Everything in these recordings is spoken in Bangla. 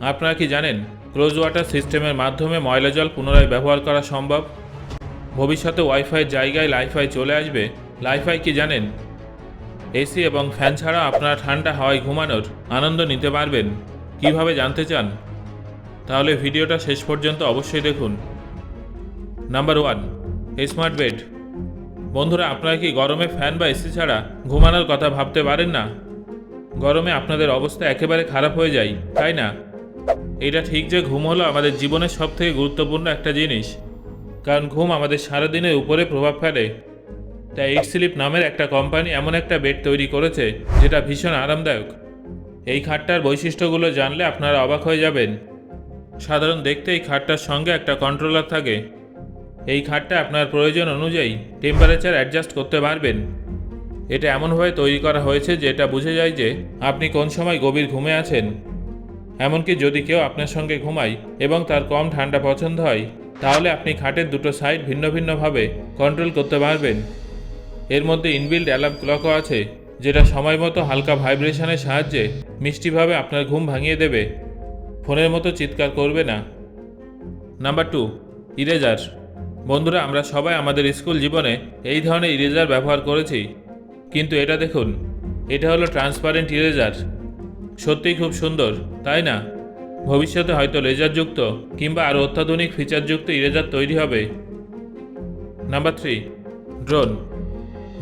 আপনারা কি জানেন, ক্লোজ ওয়াটার সিস্টেমের মাধ্যমে ময়লা জল পুনরায় ব্যবহার করা সম্ভব? ভবিষ্যতে ওয়াইফাইয়ের জায়গায় লাইফাই চলে আসবে, লাইফাই কি জানেন? এসি এবং ফ্যান ছাড়া আপনারা ঠান্ডা হাওয়ায় ঘুমানোর আনন্দ নিতে পারবেন। কীভাবে জানতে চান? তাহলে ভিডিওটা শেষ পর্যন্ত অবশ্যই দেখুন। Number one, smart bed. বন্ধুরা, আপনারা কি গরমে ফ্যান বা এসি ছাড়া ঘুমানোর কথা ভাবতে পারেন না? গরমে আপনাদের অবস্থা একেবারে খারাপ হয়ে যায়, তাই না? এটা ঠিক যে ঘুম হলো আমাদের জীবনের সব থেকে গুরুত্বপূর্ণ একটা জিনিস। কারণ ঘুম আমাদের সারাদিনের উপরে প্রভাব ফেলে। তাই এইট স্লিপ নামের একটা কোম্পানি এমন একটা বেড তৈরি করেছে, যেটা ভীষণ আরামদায়ক। এই খাটটার বৈশিষ্ট্যগুলো জানলে আপনারা অবাক হয়ে যাবেন। সাধারণ দেখতে এই খাটটার সঙ্গে একটা কন্ট্রোলার থাকে। এই খাটটা আপনার প্রয়োজন অনুযায়ী টেম্পারেচার অ্যাডজাস্ট করতে পারবেন। এটা এমনভাবে তৈরি করা হয়েছে যে এটা বুঝে যায় যে আপনি কোন সময় গভীর ঘুমে আছেন। এমনকি যদি কেউ আপনার সঙ্গে ঘুমায় এবং তার কম ঠান্ডা পছন্দ হয়, তাহলে আপনি খাটের দুটো সাইড ভিন্ন ভিন্নভাবে কন্ট্রোল করতে পারবেন। এর মধ্যে ইনবিল্ড অ্যালার্ম ক্লকও আছে, যেটা সময় মতো হালকা ভাইব্রেশনের সাহায্যে মিষ্টিভাবে আপনার ঘুম ভাঙিয়ে দেবে। ফোনের মতো চিৎকার করবে না। নাম্বার টু ইরেজার বন্ধুরা, আমরা সবাই আমাদের স্কুল জীবনে এই ধরনের ইরেজার ব্যবহার করেছি। কিন্তু এটা দেখুন, এটা হলো ট্রান্সপারেন্ট ইরেজার সত্যিই খুব সুন্দর, তাই না? ভবিষ্যতে হয়তো লেজারযুক্ত কিংবা আরও অত্যাধুনিক ফিচারযুক্ত ইরেজার তৈরি হবে। Number three, drone.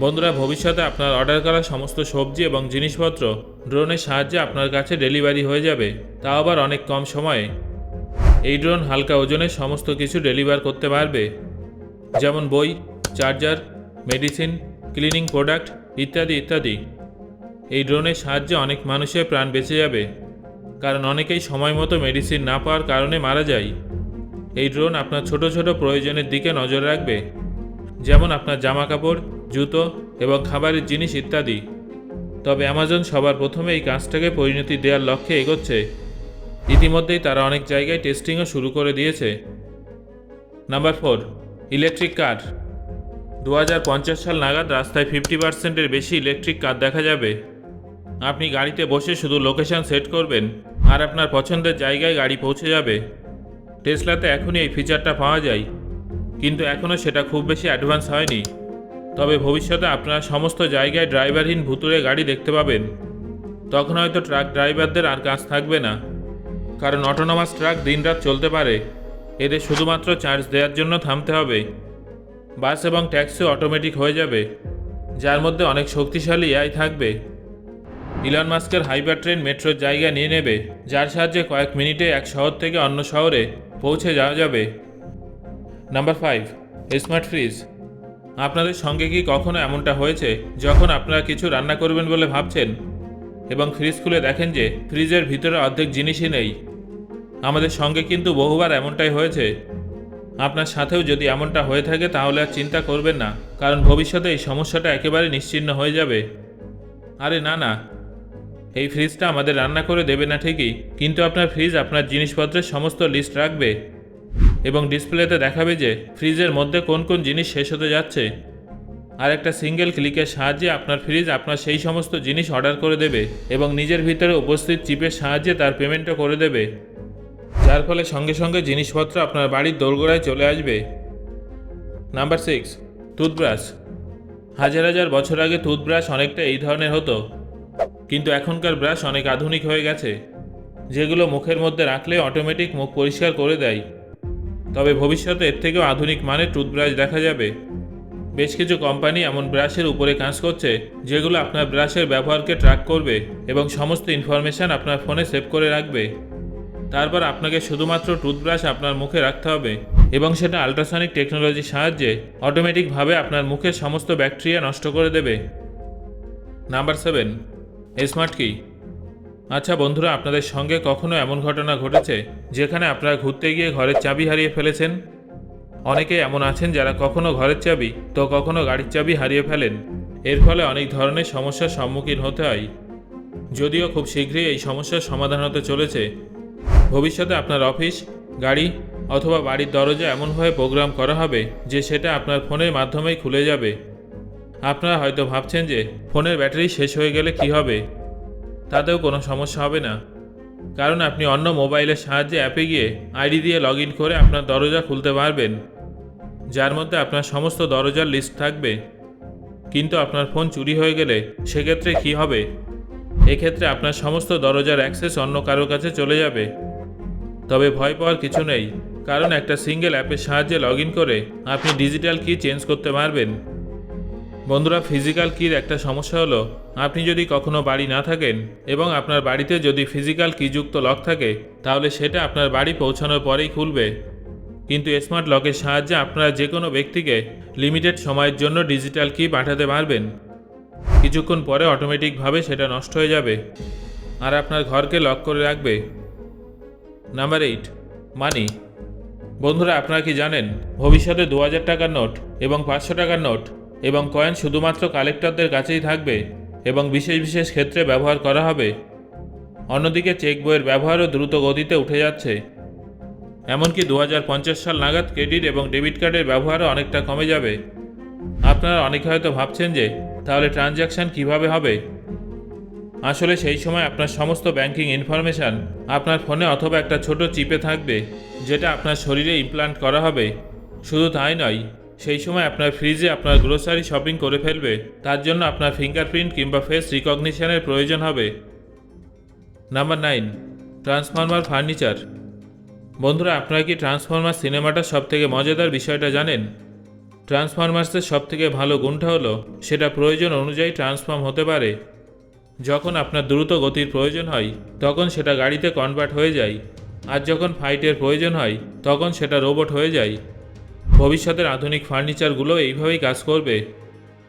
বন্ধুরা, ভবিষ্যতে আপনার অর্ডার করা সমস্ত সবজি এবং জিনিসপত্র ড্রোনের সাহায্যে আপনার কাছে ডেলিভারি হয়ে যাবে, তাও আবার অনেক কম সময়ে। এই ড্রোন হালকা ওজনের সমস্ত কিছু ডেলিভার করতে পারবে, যেমন বই, চার্জার, মেডিসিন, ক্লিনিং প্রোডাক্ট, ইত্যাদি ইত্যাদি। এই ড্রোনের সাহায্যে অনেক মানুষের প্রাণ বেঁচে যাবে। কারণ অনেকেই সময় মতো মেডিসিন না পাওয়ার কারণে মারা যায়। এই ড্রোন আপনার ছোট ছোট প্রয়োজনের দিকে নজর রাখবে। যেমন আপনার জামা কাপড় জুতো এবং খাবারের জিনিস ইত্যাদি। তবে অ্যামাজন সবার প্রথমে এই কাজটাকে পরিণতি দেওয়ার লক্ষ্যে এগোচ্ছে। ইতিমধ্যেই তারা অনেক জায়গায় টেস্টিংও শুরু করে দিয়েছে। Number four, electric car. দু হাজার পঞ্চাশ সাল নাগাদ রাস্তায় ফিফটি পার্সেন্টের বেশি ইলেকট্রিক কার দেখা যাবে। আপনি গাড়িতে বসে শুধু লোকেশন সেট করবেন, আর আপনার পছন্দের জায়গায় গাড়ি পৌঁছে যাবে। টেসলাতে এখনই এই ফিচারটা পাওয়া যায়, কিন্তু এখনও সেটা খুব বেশি অ্যাডভান্স হয়নি। তবে ভবিষ্যতে আপনারা সমস্ত জায়গায় ড্রাইভারহীন ভুতুরে গাড়ি দেখতে পাবেন। তখন হয়তো ট্রাক ড্রাইভারদের আর কাজ থাকবে না, কারণ অটোনোমাস ট্রাক দিনরাত চলতে পারে। এদের শুধুমাত্র চার্জ দেওয়ার জন্য থামতে হবে। বাস এবং ট্যাক্সি অটোমেটিক হয়ে যাবে, যার মধ্যে অনেক শক্তিশালী এআই থাকবে। ইলন মাস্কের হাইপার ট্রেন মেট্রোর জায়গা নিয়ে নেবে, যার সাহায্যে কয়েক মিনিটে এক শহর থেকে অন্য শহরে পৌঁছে যাওয়া যাবে। Number five, smart fridge. আপনাদের সঙ্গে কি কখনো এমনটা হয়েছে, যখন আপনারা কিছু রান্না করবেন বলে ভাবছেন? এবং ফ্রিজ খুলে দেখেন যে, ফ্রিজের ভিতরে অর্ধেক জিনিসই নেই। আমাদের সঙ্গে কিন্তু বহুবার এমনটাই হয়েছে। আপনার সাথেও যদি এমনটা হয়ে থাকে, তাহলে আর চিন্তা করবেন না, কারণ ভবিষ্যতে এই সমস্যাটা একেবারে নিশ্চিন্ন হয়ে যাবে। আরে না না এই ফ্রিজটা আমাদের রান্না করে দেবে না ঠিকই, কিন্তু আপনার ফ্রিজ আপনার জিনিসপত্রের সমস্ত লিস্ট রাখবে। এবং ডিসপ্লেতে দেখাবে যে ফ্রিজের মধ্যে কোন কোন জিনিস শেষ হতে যাচ্ছে। আর একটা সিঙ্গেল ক্লিকের সাহায্যে আপনার ফ্রিজ আপনার সেই সমস্ত জিনিস অর্ডার করে দেবে এবং নিজের ভিতরে উপস্থিত চিপের সাহায্যে তার পেমেন্টও করে দেবে। যার ফলে সঙ্গে সঙ্গে জিনিসপত্র আপনার বাড়ির দোরগোড়ায় চলে আসবে। নাম্বার সিক্স টুথব্রাশ হাজার হাজার বছর আগে টুথব্রাশ অনেকটা এই ধরনের হতো। কিন্তু এখনকার ব্রাশ অনেক আধুনিক হয়ে গেছে। যেগুলো মুখের মধ্যে রাখলে অটোমেটিক মুখ পরিষ্কার করে দেয়। তবে ভবিষ্যতে এর থেকেও আধুনিক মানের টুথব্রাশ দেখা যাবে। বেশ কিছু কোম্পানি এমন ব্রাশের উপরে কাজ করছে, যেগুলো আপনার ব্রাশের ব্যবহারকে ট্র্যাক করবে এবং সমস্ত ইনফরমেশান আপনার ফোনে সেভ করে রাখবে। তারপর আপনাকে শুধুমাত্র টুথব্রাশ আপনার মুখে রাখতে হবে এবং সেটা আল্ট্রাসনিক টেকনোলজির সাহায্যে অটোমেটিকভাবে আপনার মুখের সমস্ত ব্যাকটেরিয়া নষ্ট করে দেবে। নাম্বার সেভেন স্মার্ট কি? আচ্ছা বন্ধুরা, আপনাদের সঙ্গে কখনো এমন ঘটনা ঘটেছে যেখানে আপনারা ঘুরতে গিয়ে ঘরের চাবি হারিয়ে ফেলেছেন? অনেকে এমন আছেন যারা কখনো ঘরের চাবি তো কখনো গাড়ির চাবি হারিয়ে ফেলেন। এর ফলে অনেক ধরনের সমস্যার সম্মুখীন হতে হয়। যদিও খুব শীঘ্রই এই সমস্যার সমাধান হতে চলেছে। ভবিষ্যতে আপনার অফিস, গাড়ি অথবা বাড়ির দরজা এমনভাবে প্রোগ্রাম করা হবে যে সেটা আপনার ফোনের মাধ্যমেই খুলে যাবে। আপনারা হয়তো ভাবছেন যে ফোনের ব্যাটারি শেষ হয়ে গেলে কি হবে? তাতেও কোনো সমস্যা হবে না। কারণ আপনি অন্য মোবাইলের সাহায্যে অ্যাপে গিয়ে আইডি দিয়ে লগ করে আপনার দরজা খুলতে পারবেন, যার মধ্যে আপনার সমস্ত দরজার লিস্ট থাকবে। কিন্তু আপনার ফোন চুরি হয়ে গেলে সেক্ষেত্রে কি হবে? এক্ষেত্রে আপনার সমস্ত দরজার অ্যাক্সেস অন্য কারোর কাছে চলে যাবে। তবে ভয় পাওয়ার কিছু নেই, কারণ একটা সিঙ্গেল অ্যাপের সাহায্যে লগ করে আপনি ডিজিটাল কি চেঞ্জ করতে পারবেন? বন্ধুরা ফিজিক্যাল কির একটা সমস্যা হলো, আপনি যদি কখনো বাড়ি না থাকেন এবং আপনার বাড়িতে যদি ফিজিক্যাল কিযুক্ত লক থাকে, তাহলে সেটা আপনার বাড়ি পৌঁছানোর পরেই খুলবে। কিন্তু স্মার্ট লকের সাহায্যে আপনারা যে কোনো ব্যক্তিকে লিমিটেড সময়ের জন্য ডিজিটাল কি পাঠাতে পারবেন। কিছুক্ষণ পরে অটোমেটিকভাবে সেটা নষ্ট হয়ে যাবে। আর আপনার ঘরকে লক করে রাখবে। নাম্বার এইট মানি বন্ধুরা, আপনারা কি জানেন, ভবিষ্যতে দু হাজার টাকার নোট এবং পাঁচশো টাকার নোট এবং কয়েন শুধুমাত্র কালেক্টরদের কাছেই থাকবে এবং বিশেষ বিশেষ ক্ষেত্রে ব্যবহার করা হবে। অন্যদিকে চেক বইয়ের ব্যবহারও দ্রুত গতিতে উঠে যাচ্ছে। এমনকি দু হাজার পঞ্চাশ সাল নাগাদ ক্রেডিট এবং ডেবিট কার্ডের ব্যবহারও অনেকটা কমে যাবে। আপনারা অনেকে হয়তো ভাবছেন যে, তাহলে ট্রানজ্যাকশন কীভাবে হবে? আসলে সেই সময় আপনার সমস্ত ব্যাংকিং ইনফরমেশান আপনার ফোনে অথবা একটা ছোট চিপে থাকবে, যেটা আপনার শরীরে ইমপ্লান্ট করা হবে। শুধু তাই নয় সেই সময় আপনার ফ্রিজে আপনার গ্রোসারি শপিং করে ফেলবে। তার জন্য আপনার ফিঙ্গারপ্রিন্ট কিংবা ফেস রিকগনিশনের প্রয়োজন হবে। নাম্বার নাইন ট্রান্সফর্মার ফার্নিচার বন্ধুরা, আপনারা কি ট্রান্সফর্মার সিনেমাটা সব থেকে মজাদার বিষয়টা জানেন? ট্রান্সফর্মার্সের সব থেকে ভালো গুণটা হলো, সেটা প্রয়োজন অনুযায়ী ট্রান্সফর্ম হতে পারে। যখন আপনার দ্রুত গতির প্রয়োজন হয়, তখন সেটা গাড়িতে কনভার্ট হয়ে যায়। আর যখন ফাইটের প্রয়োজন হয়, তখন সেটা রোবট হয়ে যায়। ভবিষ্যতের আধুনিক ফার্নিচারগুলো এইভাবেই কাজ করবে।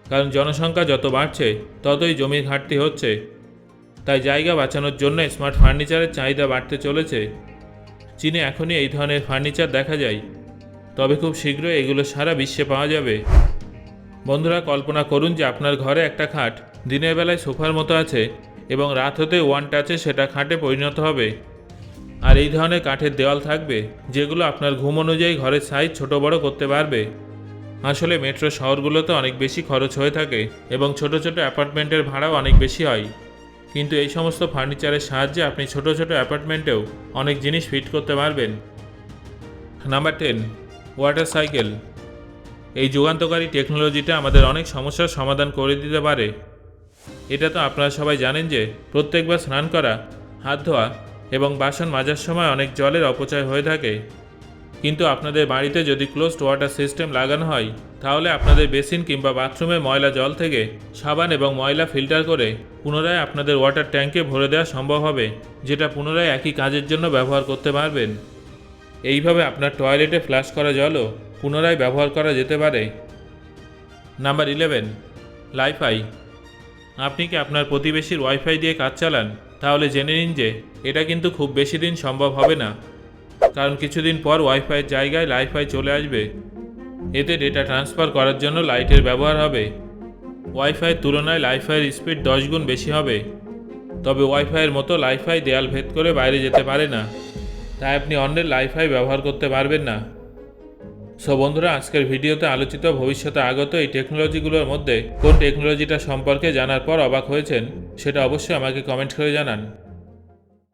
কারণ জনসংখ্যা যত বাড়ছে, ততই জমির ঘাটতি হচ্ছে। তাই জায়গা বাঁচানোর জন্য স্মার্ট ফার্নিচারের চাহিদা বাড়তে চলেছে। চীনে এখনই এই ধরনের ফার্নিচার দেখা যায়। তবে খুব শীঘ্রই এগুলো সারা বিশ্বে পাওয়া যাবে। বন্ধুরা, কল্পনা করুন যে আপনার ঘরে একটা খাট দিনের বেলায় সোফার মতো আছে এবং রাত হতে ওয়ান টাচে সেটা খাটে পরিণত হবে। আর এই ধরনের কাঠের দেওয়াল থাকবে, যেগুলো আপনার ঘুম অনুযায়ী ঘরের সাইজ ছোট বড় করতে পারবে। আসলে মেট্রো শহরগুলোতে অনেক বেশি খরচ হয়ে থাকে এবং ছোট ছোট অ্যাপার্টমেন্টের ভাড়াও অনেক বেশি হয়। কিন্তু এই সমস্ত ফার্নিচারের সাহায্যে আপনি ছোট ছোট অ্যাপার্টমেন্টেও অনেক জিনিস ফিট করতে পারবেন। Number ten, water cycle. এই যুগান্তকারী টেকনোলজিটা আমাদের অনেক সমস্যার সমাধান করে দিতে পারে। এটা তো আপনারা সবাই জানেন যে, প্রত্যেকবার স্নান করা, হাত ধোয়া এবং বাসন মাজার সময় অনেক জলের অপচয় হয়ে থাকে। কিন্তু আপনাদের বাড়িতে যদি ক্লোজড ওয়াটার সিস্টেম লাগানো হয়, তাহলে আপনাদের বেসিন কিংবা বাথরুমের ময়লা জল থেকে সাবান এবং ময়লা ফিল্টার করে পুনরায় আপনাদের ওয়াটার ট্যাঙ্কে ভরে দেওয়া সম্ভব হবে, যেটা পুনরায় একই কাজের জন্য ব্যবহার করতে পারবেন। এইভাবে আপনার টয়লেটে ফ্লাশ করা জলও পুনরায় ব্যবহার করা যেতে পারে। নাম্বার ইলেভেন লাইফাই আপনি কি আপনার প্রতিবেশীর ওয়াইফাই দিয়ে কাজ চালান? তাহলে জেনে নিন যে এটা কিন্তু খুব বেশি দিন সম্ভব হবে না। কারণ কিছুদিন পর ওয়াইফাইয়ের জায়গায় লাইফাই চলে আসবে। এতে ডেটা ট্রান্সফার করার জন্য লাইটের ব্যবহার হবে। ওয়াইফাইয়ের তুলনায় লাইফাইয়ের স্পিড দশ গুণ বেশি হবে। তবে ওয়াইফাইয়ের মতো লাইফাই দেয়াল ভেদ করে বাইরে যেতে পারে না। তাই আপনি অন্যের লাইফাই ব্যবহার করতে পারবেন না। সো বন্ধুরা, আজকের ভিডিওতে আলোচিত ভবিষ্যতে আগত এই টেকনোলজিগুলোর মধ্যে কোন টেকনোলজিটা সম্পর্কে জানার পর অবাক হয়েছেন? সেটা অবশ্যই আমাকে কমেন্ট করে জানান।